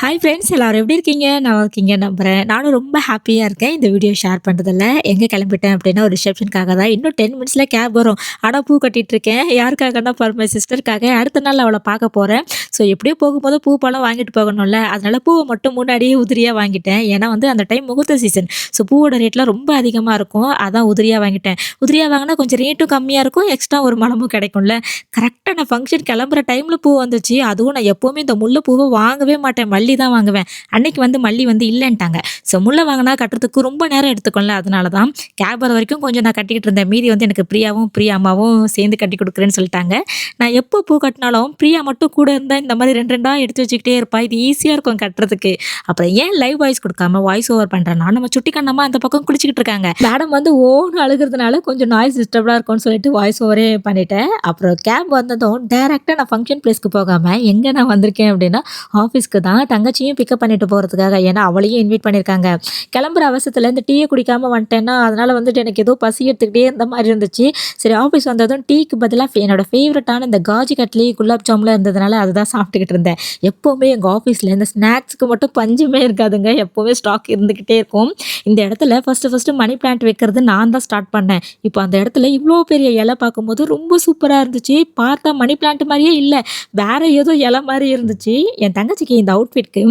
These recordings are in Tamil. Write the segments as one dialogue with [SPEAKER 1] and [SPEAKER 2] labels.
[SPEAKER 1] ஹாய் ஃப்ரெண்ட்ஸ் எல்லாரும் எப்படி இருக்கீங்க? நான் இருக்கீங்க நம்புறேன். நானும் ரொம்ப ஹாப்பியாக இருக்கேன். இந்த வீடியோ ஷேர் பண்ணுறதில்ல எங்கே கிளம்பிட்டேன் அப்படின்னா ஒரு ரிசப்ஷனுக்காக தான். இன்னும் டென் மினிட்ஸில் கேப் வரும். ஆனால் பூ கட்டிட்டு இருக்கேன். யாருக்காகனா ஃபார் மை சிஸ்டருக்காக அடுத்த நாள் அவளை பார்க்க போகிறேன் ஸோ எப்படியோ போகும்போது பூ பழம் வாங்கிட்டு போகணும்ல. அதனால் பூவை மட்டும் முன்னாடியே உதிரியாக வாங்கிட்டேன். ஏன்னா வந்து அந்த டைம் முகூர்த்த சீசன் ஸோ பூவோட ரேட்லாம் ரொம்ப அதிகமாக இருக்கும். அதான் உதிரியாக வாங்கிட்டேன். உதிரியாக வாங்கினா கொஞ்சம் ரேட்டும் கம்மியாக இருக்கும். எக்ஸ்ட்ரா ஒரு மனமும் கிடைக்கும்ல. கரெக்டாக நான் ஃபங்க்ஷன் கிளம்புற டைமில் பூ வந்துச்சு. அதுவும் நான் எப்போவுமே இந்த முல்லை பூவை வாங்கவே மாட்டேன். மல்லி தான் வாங்குவேன். அன்னைக்கு வந்து மல்லி வந்து இல்லைன்ட்டாங்க. ஸோ முல்லை வாங்கினா கட்டுறதுக்கு ரொம்ப நேரம் எடுத்துக்கொள்ள அதனால தான் கேப் வர வரைக்கும் கொஞ்சம் நான் கட்டிக்கிட்டு இருந்தேன். மீதி வந்து எனக்கு பிரியாவும் பிரியா அம்மாவும் சேர்ந்து கட்டி கொடுக்குறேன்னு சொல்லிட்டாங்க. நான் எப்போ பூ கட்டினாலும் பிரியா மட்டும் கூட இருந்தால் இந்த மாதிரி ரெண்டு ரெண்டாக எடுத்து வச்சுக்கிட்டே இருப்பா. இது ஈஸியாக இருக்கும் கட்டுறதுக்கு. அப்புறம் ஏன் லைவ் வாய்ஸ் கொடுக்காம வாய்ஸ் ஓவர் பண்ணுறேன்னா நம்ம சுட்டி கண்ணம்மா அந்த பக்கம் குளிச்சுக்கிட்டு இருக்காங்க. மேடம் வந்து ஓன்னு அழுகிறதுனால கொஞ்சம் நாய்ஸ் டிஸ்டர்ப்டாக இருக்கும்னு சொல்லிட்டு வாய்ஸ் ஓவரே பண்ணிட்டேன். அப்புறம் கேப் வந்ததும் டேரெக்டாக நான் ஃபங்க்ஷன் பிளேஸ்க்கு போகாமல் எங்கே நான் வந்திருக்கேன் அப்படின்னா ஆஃபீஸ்க்கு தான் தங்கச்சியும் பிக்கப் பண்ணிட்டு போகிறதுக்காக ஏன்னா அவளையும் இன்வைட் பண்ணியிருக்காங்க கிளம்புற அவசரத்தில் இந்த டீயை குடிக்காமல் வந்துட்டேன்னா அதனால் வந்துட்டு எனக்கு ஏதோ பசி எடுத்துக்கிட்டே இருந்த மாதிரி இருந்துச்சு. சரி ஆஃபீஸ் வந்ததும் டீக்கு பதிலாக என்னோட ஃபேவரட்டான இந்த காஜி கட்லி குலாப் ஜாமுலாம் இருந்ததுனால அதுதான் சாப்பிட்டுக்கிட்டு இருந்தேன். எப்போவுமே எங்கள் ஆஃபீஸில் இந்த ஸ்நாக்ஸுக்கு மட்டும் பஞ்சமே இருக்காதுங்க. எப்போவுமே ஸ்டாக் இருந்துக்கிட்டே இருக்கும். இந்த இடத்துல ஃபஸ்ட்டு ஃபஸ்ட்டு மணி பிளான்ட் வைக்கிறது நான் தான் ஸ்டார்ட் பண்ணேன். இப்போ அந்த இடத்துல இவ்வளோ பெரிய இலை பார்க்கும்போது ரொம்ப சூப்பராக இருந்துச்சு. பார்த்தா மணி பிளான்ட் மாதிரியே இல்லை. வேற ஏதோ இலை மாதிரி இருந்துச்சு. என் தங்கச்சிக்கு இந்த அவுட்ஃபிட்க்கு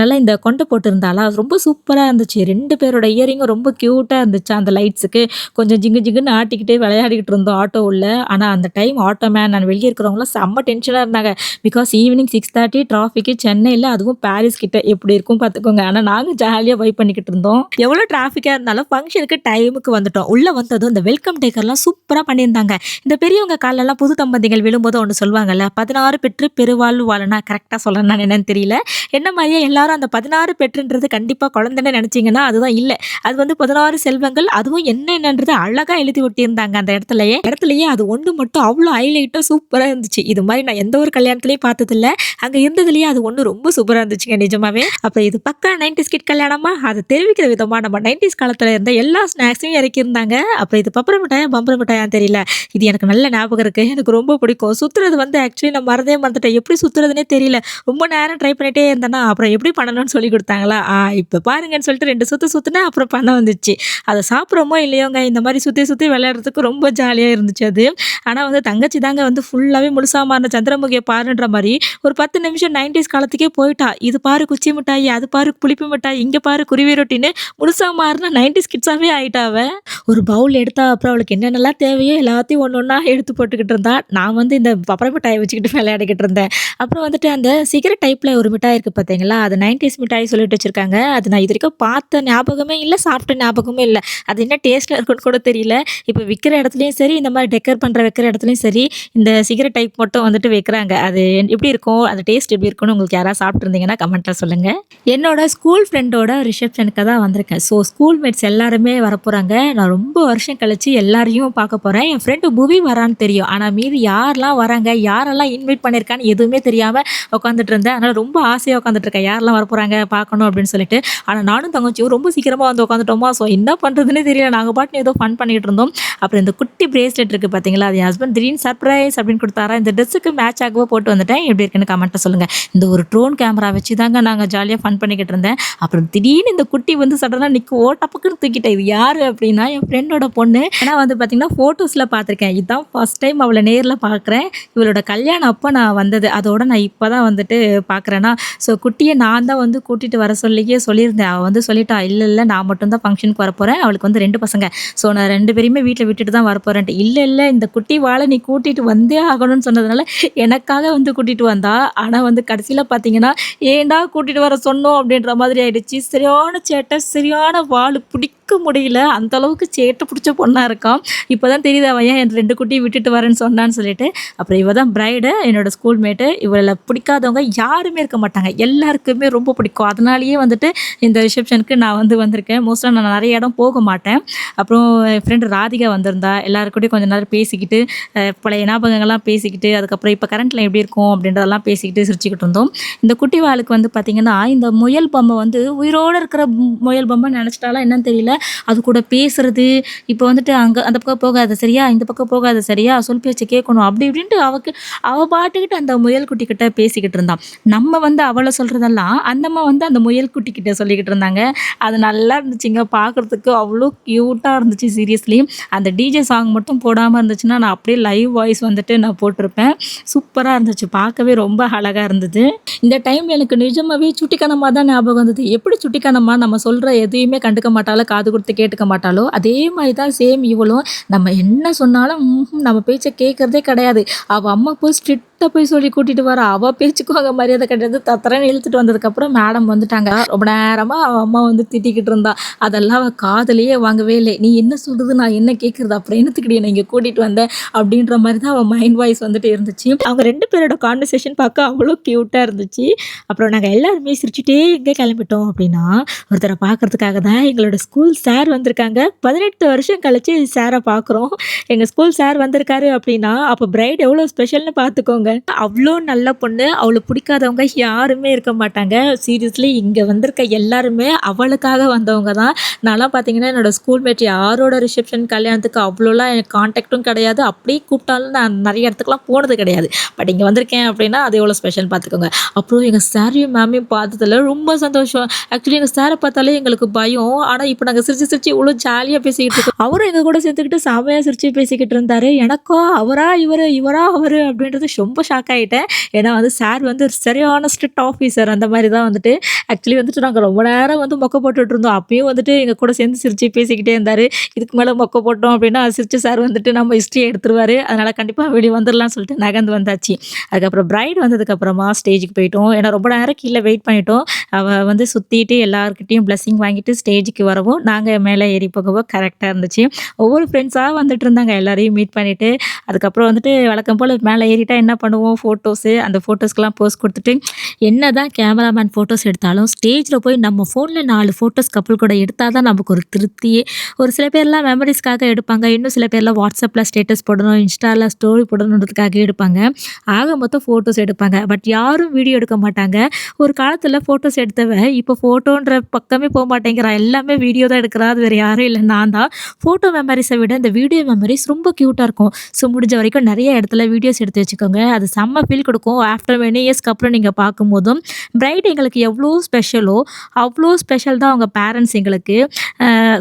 [SPEAKER 1] நல்லா இந்த கொண்டை போட்டிருந்தாளா? அது ரொம்ப சூப்பராக இருந்துச்சு. ரெண்டு பேரோட இயரிங்கும் ரொம்ப க்யூட்டாக இருந்துச்சு அந்த லைட்ஸுக்கு கொஞ்சம் ஜிங்கு ஜிங்குன்னு ஆட்டிக்கிட்டே விளையாடிக்கிட்டு இருந்தோம் ஆட்டோ உள்ள. ஆனால் அந்த டைம் ஆட்டோ மேன் நான் வெளியே இருக்கிறவங்களாம் செம்ம டென்ஷனாக இருந்தாங்க. பிகாஸ் ஈவினிங் சிக்ஸ் தேர்ட்டி டிராஃபிக்கு சென்னையில் அதுவும் பாரிஸ் கிட்ட எப்படி இருக்கும் பார்த்துக்கோங்க. ஆனால் நாங்கள் ஜாலியாக வைப் பண்ணிக்கிட்டு இருந்தோம். எவ்வளோ டிராஃபிக்காக இருந்தாலும் ஃபங்க்ஷனுக்கு டைமுக்கு வந்துட்டோம். உள்ளே வந்ததும் இந்த வெல்கம் டேக்கர்லாம் சூப்பராக பண்ணியிருந்தாங்க. இந்த பெரியவங்க காலெல்லாம் புது தம்பதிகள் விழும்போது ஒன்று சொல்லுவாங்கல்ல பதினாறு பெற்று பெருவாழ்வு வாழனா கரெக்டாக சொல்லணும் என்னன்னு தெரியல. என்ன மாதிரியே எல்லாரும் அந்த பதினாறு பெற்றுன்றது கண்டிப்பாக குழந்தைன்னு நினச்சிங்கன்னா அதுதான் இல்லை. அது வந்து பதினாறு செல்வங்கள் அதுவும் என்னென்னன்றது அழகாக எழுதி ஒட்டியிருந்தாங்க அந்த இடத்துலயே. இடத்துலயே அது ஒன்று மட்டும் அவ்வளோ ஹைலைட்டாக சூப்பராக இருந்துச்சு. இது மாதிரி நான் எந்த ஒரு கல்யாணத்துலேயும் பார்த்ததில்ல அங்கே இருந்ததுலேயே அது ஒன்று ரொம்ப சூப்பராக இருந்துச்சுங்க நிஜமாவே. அப்போ இது பக்கா நைன்டிஸ் கிட் கல்யாணமா? அதை தெரிவிக்கிற விதமாக நம்ம நைன்டிஸ் காலத்தில் இருந்த எல்லா ஸ்நாக்ஸையும் இறக்கியிருந்தாங்க. அப்போ இது பப்பர மிட்டாயா பம்பர மிட்டாயான்னு தெரியல. இது எனக்கு நல்ல ஞாபகம் இருக்குது எனக்கு ரொம்ப பிடிக்கும். சுற்றுறது வந்து ஆக்சுவலி நான் மறந்தே மறந்துட்டேன். எப்படி சுற்றுறதுனே தெரியல. ரொம்ப நேரம் ட்ரை பண்ணிகிட்டே இருந்தேன்னா அப்புறம் எப்படி பண்ணணும்னு சொல்லி கொடுத்தாங்களா? ஆ இப்போ பாருங்கன்னு சொல்லிட்டு ரெண்டு சுற்று சுற்றுனேன் அப்புறம் பண்ண வந்துச்சு. அதை சாப்பிட்றோமோ இல்லையோங்க? இந்த மாதிரி சுற்றி சுற்றி விளையாடுறதுக்கு ரொம்ப ஜாலியாக இருந்துச்சு அது. ஆனால் வந்து தங்கச்சி தாங்க வந்து ஃபுல்லாகவே முழுசாக மாறின சந்திரமுகியை பாருன்ற மாதிரி ஒரு பத்து நிமிஷம் நைன்டிஸ் காலத்துக்கே போயிட்டா. இது பாரு குச்சி மிட்டாய் அது பாரு புளிப்பு மிட்டாய் இங்கே பாரு குருவி ரொட்டின்னு முழுசாக மாறினா நைன்டிஸ் கிட்ஸாகவே ஆகிட்டாவ ஒரு பவுல் எடுத்தா அப்புறம் அவளுக்கு என்னென்னலாம் தேவையோ எல்லாத்தையும் ஒன்று ஒன்றா எடுத்து போட்டுக்கிட்டு இருந்தா. நான் வந்து இந்த பப்பர மிட்டாயை வச்சுக்கிட்டு விளையாடிக்கிட்டு இருந்தேன். அப்புறம் வந்துட்டு அந்த சிகரெட் டைப்பில் ஒரு மிட்டாய் இருக்குது பார்த்தீங்களா அது நைன்டிஸ் மிட்டாய் சொல்லிட்டு வச்சுருக்காங்க. அது நான் இது வரைக்கும் பார்த்த ஞாபகமே இல்லை சாப்பிட்ட ஞாபகமே இல்லை. அது என்ன டேஸ்ட்டாக இருக்குன்னு கூட தெரியல. இப்போ விற்கிற இடத்துலையும் சரி இந்த மாதிரி டெக்கர் பண்ணுற வைக்கிற இடத்துலையும் சரி இந்த சிகரெட் டைப் மட்டும் வந்துட்டு வைக்கிறாங்க. அது எப்படி இருக்கும் அந்த டேஸ்ட் எப்படி இருக்கும்னு உங்களுக்கு யாராவது சாப்பிட்ருந்தீங்கன்னா கமெண்ட்டில் சொல்லுங்கள் என்னோட ஸ்கூல் ஃப்ரெண்டோட ரிசப்ஷனுக்கு தான் வந்திருக்கேன். ஸோ ஸ்கூல் மேட்ஸ் எல்லாருமே வரப்போகிறாங்க நான் ரொம்ப வருஷம் கழித்து எல்லாரையும் பார்க்க போகிறேன் என் ஃப்ரெண்டு புவி வரான்னு தெரியும். ஆனால் மீதி யாரெல்லாம் வராங்க யாரெல்லாம் இன்வைட் பண்ணியிருக்கான்னு எதுவுமே தெரியாமல் உட்காந்துட்டு இருந்தேன். அதனால் ரொம்ப ஆசையாக உட்காந்துட்டு இருக்கேன். யாரெல்லாம் வரப்போகிறாங்க பார்க்கணும் அப்படின்னு சொல்லிட்டு. ஆனால் நானும் தங்கச்சியும் ரொம்ப சீக்கிரமாக வந்து உட்காந்துட்டோமா ஸோ என்ன பண்ணுறதுன்னே தெரியல. நாங்கள் பாட்டு ஏதோ ஃபன் பண்ணிகிட்டு இருந்தோம். அப்புறம் இந்த குட்டி பிரேஸ்லெட் இருக்குது பார்த்தீங்களா அது என் ஹஸ்பண்ட் திடீர்னு சர்ப்ரைஸ் அப்படின்னு கொடுத்தாரா? இந்த ட்ரெஸ்ஸுக்கு மேட்ச் ஆகவோ போட்டு வந்துட்டேன். எப்படி இருக்குன்னு கமெண்ட்டை சொல்லுங்கள் இந்த ஒரு ட்ரோன் கேமரா வச்சு தாங்க நாங்கள் ஜாலியாக ஃபன் பண்ணிக்கிட்டு இருந்தேன். அப்புறம் திடீர்னு இந்த குட்டி வந்து சடனாக நிற்க ஓட்டப்பக்குன்னு தூக்கிட்டேன் இது யார் அப்படின்னா என் ஃப்ரெண்டோட பொண்ணு. ஆனால் வந்து பார்த்தீங்கன்னா ஃபோட்டோஸில் பார்த்துருக்கேன் இதுதான் ஃபஸ்ட் டைம் அவளை நேரில் பார்க்குறேன் இவளோட கல்யாணம் அப்போ நான் வந்தது. அதோட நான் இப்போ தான் வந்துட்டு பார்க்குறேன்னா ஸோ குட்டியை நான் தான் வந்து கூட்டிகிட்டு வர சொல்லியே சொல்லியிருந்தேன். அவள் வந்து சொல்லிட்டா இல்லை இல்லை நான் மட்டும்தான் ஃபங்க்ஷனுக்கு வரப்போகிறேன் அவளுக்கு வந்து ரெண்டு பசங்க. ஸோ நான் ரெண்டு பேரையுமே வீட்டில் விட்டுட்டு தான் வரப்போகிறேன்ட்டு இல்லை இல்லை இந்த குட்டி வாழை நீ கூட்டிகிட்டு வந்தே ஆகணும்னு சொன்னதுனால எனக்காக வந்து கூட்டிகிட்டு வந்தா. ஆனால் வந்து கடைசியில் பார்த்தீங்கன்னா ஏன்டா கூட்டிகிட்டு வர சொன்னோம்? அப்படின்ற மாதிரி ஆயிடுச்சு. சரியான சேட்டை சரியான வாள் பிடிக்க முடியல. அந்த அளவுக்கு சேட்டை பிடிச்ச பொண்ணாக இருக்கான். இப்போ தான் தெரியுது அவன் ஏன் என் ரெண்டு குட்டியை விட்டுட்டு வரேன்னு சொன்னான்னு சொல்லிட்டு. அப்புறம் இவ தான் பிரைடு என்னோட ஸ்கூல் மேட்டு இவளை பிடிக்காதவங்க யாருமே இருக்க மாட்டாங்க. எல்லாருக்குமே ரொம்ப பிடிக்கும். அதனாலேயே வந்துட்டு இந்த ரிசப்ஷனுக்கு நான் வந்து வந்திருக்கேன். மோஸ்ட்டாக நான் நிறைய இடம் போக மாட்டேன். அப்புறம் என் ஃப்ரெண்டு ராதிகா வந்திருந்தா. எல்லாருக்கூடையும் கொஞ்சம் நேரம் பேசிக்கிட்டு பழைய ஞாபகங்கள்லாம் பேசிக்கிட்டு அதுக்கப்புறம் இப்போ கரண்ட்டில் எப்படி இருக்கும் அப்படின்றதெல்லாம் பேசிக்கிட்டு சிரிச்சுக்கிட்டு இருந்தோம். இந்த குட்டி வாளுக்கு வந்து பார்த்திங்கன்னா இந்த முயல் பொம்மை வந்து உயிரோடு இருக்கிற முயல் பொம்மை நினச்சிட்டாலாம் என்னன்னு தெரியல. அது கூட பேசுறது, இப்போ வந்துட்டு அங்கே அந்த பக்கம் போகாத சரியா? இந்த பக்கம் போகாத சரியா? சொல் பேச்சு கேட்கணும். அப்படி இப்படின்ட்டு அவக்கு அவ பாட்டுக்கிட்டு அந்த முயல் குட்டிகிட்ட பேசிக்கிட்டு இருந்தான் நம்ம வந்து அவளை சொல்றதெல்லாம், அந்தம்மா வந்து அந்த முயல் குட்டிகிட்ட சொல்லிக்கிட்டு இருந்தாங்க. அது நல்லா இருந்துச்சுங்க. பார்க்குறதுக்கு அவ்வளோ க்யூட்டாக இருந்துச்சு சீரியஸ்லி. அந்த டிஜே சாங் மட்டும் போடாமல் இருந்துச்சுன்னா, நான் அப்படியே லைவ் வாய்ஸ் வந்துட்டு நான் போட்டிருப்பேன். சூப்பராக இருந்துச்சு. பார்க்கவே ரொம்ப அழகாக இருந்தது. இந்த டைம் எனக்கு நிஜமாவே சுட்டிக்கணமாக தான் ஞாபகம் வந்தது. எப்படி சுட்டிக்கணமாக நம்ம சொல்கிற எதையுமே கண்டுக்க மாட்டாலும் காது கொடுத்து கேட்டுக்க மாட்டாளோ, அதே மாதிரி தான் சேம் இவளும். நம்ம என்ன சொன்னாலும் நம்ம பேச்சை கேட்கறதே கிடையாது. அவ அம்மா போய் ஸ்ட்ரிக்ட்டா போய் சொல்லி கூட்டிகிட்டு வர அவள் பேச்சுக்கும் மரியாதை கிடையாது. தத்தரன்னு இழுத்துட்டு வந்ததுக்கப்புறம் மேடம் வந்துட்டாங்க. ரொம்ப நேரமாக அவள் அம்மா வந்து திட்டிக்கிட்டு இருந்தா. அதெல்லாம் அவள் காதலையே வாங்கவே இல்லை "நீ என்ன சொல்கிறது நான் என்ன கேட்குறது அப்புறம் என்னத்துக்குடி நான் இங்கே கூட்டிகிட்டு வந்தேன் அப்படின்ற மாதிரி தான் அவள் மைண்ட் வாய்ஸ் வந்துட்டு இருந்துச்சு. அவங்க ரெண்டு பேரோட கான்வர்சேஷன் பார்க்க அவ்வளோ க்யூட்டாக இருந்துச்சு. அப்புறம் நாங்கள் எல்லாருமே சிரிச்சுட்டே எங்கே கிளம்பிட்டோம் அப்படின்னா, ஒருத்தரை பார்க்கறதுக்காக தான் எங்களோட ஸ்கூல் சார் வந்திருக்காங்க. 18 வருஷம் கழிச்சு சாரை பார்க்குறோம். எங்கள் ஸ்கூல் சார் வந்திருக்காரு அப்படின்னா, அப்போ பிரைட் எவ்வளோ ஸ்பெஷல்னு பார்த்துக்கோங்க. அவ்வளோ நல்ல பொண்ணு. அவளை பிடிக்காதவங்க யாருமே இருக்க மாட்டாங்க. சீரியஸ்லி இங்கே வந்திருக்க எல்லாருமே அவளுக்காக வந்தவங்க தான். நான்லாம் பார்த்தீங்கன்னா, என்னோட ஸ்கூல்மேட் யாரோட ரிசப்ஷன், கல்யாணத்துக்கு அவ்வளோலாம் எனக்கு காண்டாக்டும் கிடையாது. அப்படியே கூப்பிட்டாலும் நான் நிறைய இடத்துக்குலாம் போனது கிடையாது. பட் இங்கே வந்திருக்கேன் அப்படின்னா, அது எவ்வளோ ஸ்பெஷல் பார்த்துக்கோங்க. அப்புறம் எங்கள் சாரையும், மேமையும் பார்த்ததில் ரொம்ப சந்தோஷம். ஆக்சுவலி எங்கள் சாரை பார்த்தாலே எங்களுக்கு பயம். ஆனால் இப்போ நாங்கள் சிரிச்சு சிரிச்சு இவ்வளோ ஜாலியாக பேசிக்கிட்டு இருக்கோம். அவரும் எங்கள் கூட சேர்த்துக்கிட்டு சாமையாக சிரிச்சு பேசிக்கிட்டு இருந்தாரு. எனக்கும் அவரா இவர் இவரா அவர் அப்படின்றது ரொம்ப ரொம்ப ஷாக் ஆகிட்டேன் ஏன்னா வந்து சார் வந்து சரியான ஸ்ட்ரிக்ட் ஆஃபீஸர் அந்த மாதிரி தான் வந்துட்டு. ஆக்சுவலி வந்துட்டு நாங்கள் ரொம்ப நேரம் வந்து மொக்க போட்டுட்டு இருந்தோம். அப்பயும் வந்துட்டு எங்கள் கூட சேர்ந்து சிரிச்சு பேசிக்கிட்டே இருந்தார் இதுக்கு மேலே மொக்க போட்டோம் அப்படின்னா, சிரிச்சு சார் வந்துட்டு நம்ம ஹிஸ்ட்ரியை எடுத்துருவார் அதனால் கண்டிப்பாக வெளியே வந்துடலாம்னு சொல்லிட்டு நகர்ந்து வந்தாச்சு. அதுக்கப்புறம் பிரைட் வந்ததுக்கப்புறமா ஸ்டேஜுக்கு போயிட்டோம். ஏன்னா ரொம்ப நேரம் கீழே வெயிட் பண்ணிட்டோம். அவள் வந்து சுற்றிட்டு எல்லாருக்கிட்டையும் பிளஸ்ஸிங் வாங்கிட்டு ஸ்டேஜுக்கு வரவும், நாங்கள் மேலே ஏறி போகவோ கரெக்டாக இருந்துச்சு. ஒவ்வொரு ஃப்ரெண்ட்ஸாக வந்துட்டு இருந்தாங்க. எல்லாரையும் மீட் பண்ணிவிட்டு அதுக்கப்புறம் வந்துட்டு வழக்கம் போல் மேலே ஏறிட்டால் என்ன பண்ணுவோம், ஃபோட்டோஸு அந்த ஃபோட்டோஸ்க்கெலாம் போஸ்ட் கொடுத்துட்டு என்ன தான் கேமராமேன் ஃபோட்டோஸ் எடுத்தாலும், ஸ்டேஜில் போய் நம்ம ஃபோனில் நாலு ஃபோட்டோஸ் கப்புள் கூட எடுத்தால் தான் நமக்கு ஒரு திருப்தியே. ஒரு சில பேர்லாம் மெமரிஸ்க்காக எடுப்பாங்க. இன்னும் சில பேர்லாம் வாட்ஸ்அப்பில் ஸ்டேட்டஸ் போடணும், இன்ஸ்டாவில் ஸ்டோரி போடணுன்றதுக்காக எடுப்பாங்க. ஆக மொத்தம் ஃபோட்டோஸ் எடுப்பாங்க. பட் யாரும் வீடியோ எடுக்க மாட்டாங்க. ஒரு காலத்தில் ஃபோட்டோஸ் எடுத்தவன் இப்போ ஃபோட்டோன்ற பக்கமே போக மாட்டேங்கிறான் எல்லாமே வீடியோ தான் எடுக்கிறா. அது வேறு யாரும் இல்லை நான் தான். ஃபோட்டோ மெமரிஸை விட இந்த வீடியோ மெமரிஸ் ரொம்ப க்யூட்டாக இருக்கும். ஸோ முடிஞ்ச வரைக்கும் நிறைய இடத்துல வீடியோஸ் எடுத்து வச்சுக்கோங்க. அது செம்ம ஃபீல் கொடுக்கும் ஆஃப்டர் மெனி இயர்ஸ்க்கு அப்புறம் நீங்கள் பார்க்கும்போதும், பிரைட் எங்களுக்கு எவ்வளோ ஸ்பெஷலோ, அவ்வளோ ஸ்பெஷல் தான் அவங்க பேரண்ட்ஸ் எங்களுக்கு.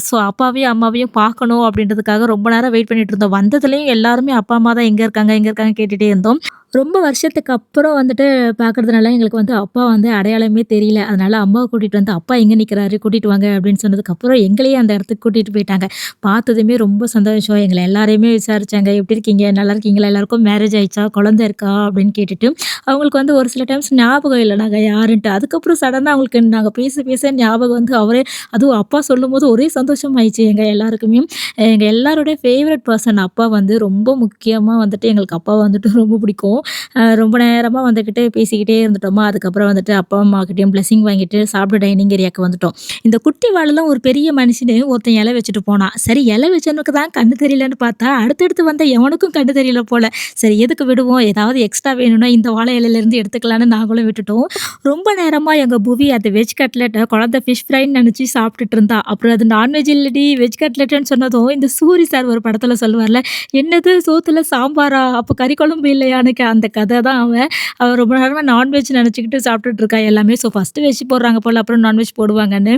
[SPEAKER 1] ஸோ அப்பாவையும், அம்மாவையும் பார்க்கணும் அப்படின்றதுக்காக ரொம்ப நேரம் வெயிட் பண்ணிட்டு இருந்தோம். வந்ததுலேயும் எல்லாருமே அப்பா, அம்மா தான் எங்கே இருக்காங்க, எங்கே இருக்காங்கன்னு கேட்டுகிட்டே இருந்தோம். ரொம்ப வருஷத்துக்கு அப்புறம் வந்துட்டு பார்க்குறதுனால எங்களுக்கு வந்து அப்பா வந்து அடையாளமே தெரியல. அதனால அம்மாவை கூட்டிகிட்டு வந்து, "அப்பா எங்கே நிற்கிறாரு கூட்டிகிட்டு வாங்க" அப்படின்னு சொன்னதுக்கப்புறம் எங்களையே அந்த இடத்துக்கு கூட்டிகிட்டு போயிட்டாங்க. பார்த்ததுமே ரொம்ப சந்தோஷம். எங்களை எல்லாரையுமே விசாரித்தாங்க "எப்படி இருக்கீங்க? நல்லா இருக்கீங்களா? எல்லாருக்கும் மேரேஜ் ஆயிடுச்சா? குழந்தை இருக்கா?" அப்படின்னு கேட்டுட்டு, அவங்களுக்கு வந்து ஒரு சில டைம்ஸ் ஞாபகம் இல்லை நாங்கள் யாருன்ட்டு. அதுக்கப்புறம் சடனாக அவங்களுக்கு நாங்கள் பேச பேச ஞாபகம் வந்து அவரே அதுவும் அப்பா சொல்லும்போது ஒரே சந்தோஷமாயிடுச்சு எங்கள் எல்லாருக்குமே. எங்கள் எல்லாருடைய ஃபேவரட் பர்சன் அப்பா வந்து ரொம்ப முக்கியமாக வந்துட்டு எங்களுக்கு அப்பா வந்துட்டு ரொம்ப பிடிக்கும். ரொம்ப நேரமா வந்துக்கிட்டு பேசிக்கிட்டே இருந்துட்டோமா, அதுக்கப்புறம் வந்துட்டு அப்பா, அம்மாக்கிட்டையும் பிளெஸிங் வாங்கிட்டு சாப்பிட டைனிங் ஏரியாவுக்கு வந்துட்டோம். இந்த குட்டி வாலெல்லாம் ஒரு பெரிய மனுஷனு ஒருத்தன் இலை வச்சுட்டு போனான். சரி இலை வச்சவனுக்கு தான் கண்ணு தெரியலன்னு பார்த்தா, அடுத்தடுத்து வந்த எவனுக்கும் கண்ணு தெரியல போல. சரி எதுக்கு விடுவோம், ஏதாவது எக்ஸ்ட்ரா வேணும்னா இந்த வாழை இலையிலேருந்து எடுத்துக்கலான்னு நாங்களும் விட்டுட்டோம். ரொம்ப நேரமா எங்க புவி அந்த வெஜ் கட்லெட்டை குழந்தை ஃபிஷ் ஃப்ரைன்னு நினச்சி சாப்பிட்டுட்டு இருந்தா. அப்புறம் அது நான்வெஜ் இல்லடி வெஜ் கட்லெட்டுன்னு சொன்னதும், இந்த சூரி சார் ஒரு படத்துல சொல்லுவார்ல, "என்னது சோத்துல சாம்பாரா? அப்போ கறி குழம்பு இல்லையான்னு" அந்த கதை தான் அவன். அவன் ரொம்ப நேரமாக நான்வெஜ் நினச்சிக்கிட்டு சாப்பிட்டுட்டு இருக்கா எல்லாமே. ஸோ ஃபஸ்ட்டு வெஜ் போடுறாங்க போல் அப்புறம் நான்வெஜ் போடுவாங்கன்னு.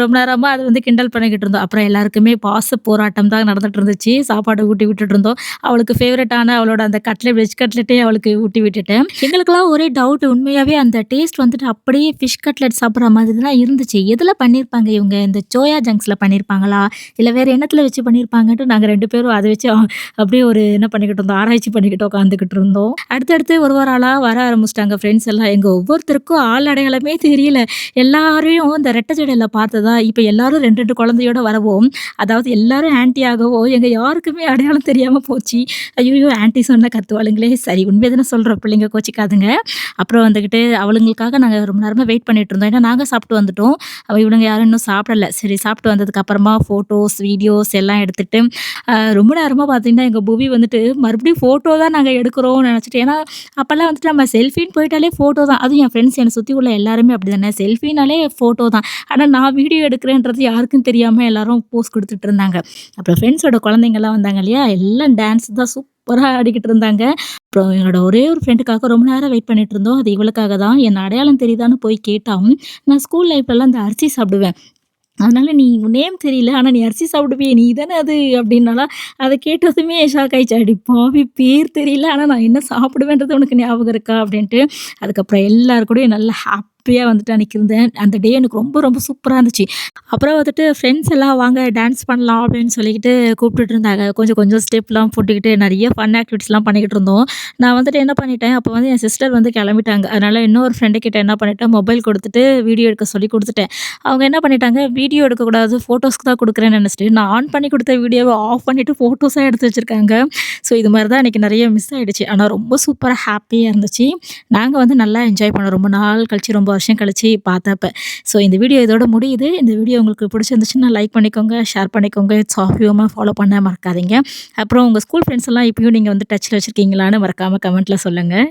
[SPEAKER 1] ரொம்ப நேரமாக அது வந்து கிண்டல் பண்ணிக்கிட்டு இருந்தோம். அப்புறம் எல்லாருக்குமே பாச போராட்டம் தான் நடந்துட்டு இருந்துச்சு. சாப்பாடு ஊட்டி விட்டுட்டு இருந்தோம். அவளுக்கு ஃபேவரட்டான அவளோட அந்த கட்லெட் வெஜ் கட்லெட்டே அவளுக்கு ஊட்டி விட்டுட்டேன். எங்களுக்கெல்லாம் ஒரே டவுட் உண்மையாகவே அந்த டேஸ்ட் வந்துட்டு அப்படியே ஃபிஷ் கட்லெட் சாப்பிட்ற மாதிரி தான் இருந்துச்சு. எதில் பண்ணியிருப்பாங்க இவங்க? இந்த சோயா ஜங்ஸில் பண்ணியிருப்பாங்களா? இல்லை வேறு எண்ணத்தில் வச்சு பண்ணியிருப்பாங்கன்ட்டு நாங்கள் ரெண்டு பேரும் அதை வச்சு அப்படியே ஒரு என்ன பண்ணிக்கிட்டு இருந்தோம், ஆராய்ச்சி பண்ணிக்கிட்டு உட்காந்துக்கிட்டு இருந்தோம். அடுத்தடுத்து ஒரு ஒரு ஆளாக வர ஆரம்பிச்சிட்டாங்க ஃப்ரெண்ட்ஸ் எல்லாம். எங்கள் ஒவ்வொருத்தருக்கும் ஆள் அடையாளமே தெரியல. எல்லாரையும் இந்த ரெட்டை ஜடையில பார்த்ததா, இப்போ எல்லாரும் 2, 2 குழந்தையோட வரவும், அதாவது எல்லாரும் ஆன்டி ஆகவோ எங்கள் யாருக்குமே அடையாளம் தெரியாமல் போச்சு. ஐயோ ஆன்டி சொன்னால் கத்துவாளுங்களே! சரி உண்மையை தானே சொல்கிறோம் பிள்ளைங்க கோச்சிக்காதுங்க. அப்புறம் வந்துக்கிட்டு அவளுங்களுக்காக நாங்கள் ரொம்ப நேரமாக வெயிட் பண்ணிட்டு இருந்தோம். ஏன்னா நாங்கள் சாப்பிட்டு வந்துட்டோம். அவள் இவனுங்க யாரும் இன்னும் சாப்பிடல. சரி சாப்பிட்டு வந்ததுக்கு அப்புறமா ஃபோட்டோஸ், வீடியோஸ் எல்லாம் எடுத்துகிட்டு ரொம்ப நேரமாக பார்த்தீங்கன்னா, எங்கள் பூவி வந்துட்டு மறுபடியும் ஃபோட்டோ தான் நாங்கள் எடுக்கிறோம்
[SPEAKER 2] வச்சுட்டு ஏன்னா, அப்போல்லாம் வந்துட்டு நம்ம செல்ஃபின்னு போயிட்டாலே ஃபோட்டோ தான். அதுவும் என் ஃப்ரெண்ட்ஸ் என்னை சுற்றி உள்ள எல்லாருமே அப்படிதானே. செல்ஃபினாலே ஃபோட்டோ தான். ஆனால் நான் வீடியோ எடுக்கிறேன்றது யாருக்கும் தெரியாமல் எல்லாரும் போஸ்ட் கொடுத்துட்டு இருந்தாங்க. அப்புறம் ஃப்ரெண்ட்ஸோட குழந்தைங்கள்லாம் வந்தாங்க இல்லையா? எல்லாம் டான்ஸ் தான் சூப்பராக ஆடிக்கிட்டு இருந்தாங்க. அப்புறம் என்னோட ஒரே ஒரு ஃப்ரெண்டுக்காக ரொம்ப நேரம் வெயிட் பண்ணிட்டு இருந்தோம். அது இவளுக்காக தான். என் அடையாளம் தெரியுதான்னு போய் கேட்டாலும் நான் ஸ்கூல் லைஃப்லலாம் இந்த அரிசி சாப்பிடுவேன். அதனால் நீ உன் நேம் தெரியல. ஆனால் நீ அரிசி சாப்பிடுவியே நீ தானே அது அப்படின்னாலாம் அதை கேட்டதுமே ஷாக் ஆயிடுச்சு. அடி பாவி பேர் தெரியல. ஆனால் நான் என்ன சாப்பிடுவேன்றது உனக்கு ஞாபகம் இருக்கா? அப்படின்ட்டு அதுக்கப்புறம் எல்லாருக்கூடயும் நல்லா ஹாப்பி ஹாப்பியாக வந்துட்டு அன்றைக்கி இருந்தேன். அந்த டே எனக்கு ரொம்ப ரொம்ப சூப்பராக இருந்துச்சு. அப்புறம் வந்துட்டு ஃப்ரெண்ட்ஸ் எல்லாம் வாங்க டான்ஸ் பண்ணலாம் அப்படின்னு சொல்லிக்கிட்டு கூப்பிட்டுட்டு இருந்தாங்க. கொஞ்சம் கொஞ்சம் ஸ்டெப்லாம் போட்டுக்கிட்டு நிறைய ஃபன் ஆக்டிவிட்டிஸ்லாம் பண்ணிக்கிட்டு இருந்தோம். நான் வந்துட்டு என்ன பண்ணிட்டேன், அப்போ வந்து என் சிஸ்டர் வந்து கிளம்பிட்டாங்க அதனால் இன்னொரு ஃப்ரெண்டு கிட்ட என்ன பண்ணிட்டேன், மொபைல் கொடுத்துட்டு வீடியோ எடுக்க சொல்லி கொடுத்துட்டேன் அவங்க என்ன பண்ணிட்டாங்க, வீடியோ எடுக்கக்கூடாது ஃபோட்டோஸ்க்கு தான் கொடுக்குறேன்னு நினச்சிட்டு நான் ஆன் பண்ணி கொடுத்த வீடியோவை ஆஃப் பண்ணிவிட்டு ஃபோட்டோஸாக எடுத்து வச்சுருக்காங்க ஸோ இது மாதிரி தான் எனக்கு நிறைய மிஸ் ஆகிடுச்சு ஆனால் ரொம்ப சூப்பராக ஹாப்பியாக இருந்துச்சு. நாங்கள் வந்து நல்லா என்ஜாய் பண்ணோம். ரொம்ப நாள் கழிச்சு, ரொம்ப வருஷம் கழித்து பார்த்தப்ப. ஸோ இந்த வீடியோ இதோட முடியுது. இந்த வீடியோ உங்களுக்கு பிடிச்சிருந்துச்சுன்னா லைக் பண்ணிக்கோங்க, ஷேர் பண்ணிக்கோங்க. இட்ஸ் ஃபாலோ பண்ண மறக்காதீங்க. அப்புறம் உங்கள் ஸ்கூல் ஃப்ரெண்ட்ஸ் எல்லாம் இப்பயும் நீங்கள் வந்து டச்சில் வச்சிருக்கீங்களான்னு மறக்காம கமெண்ட்டில் சொல்லுங்கள்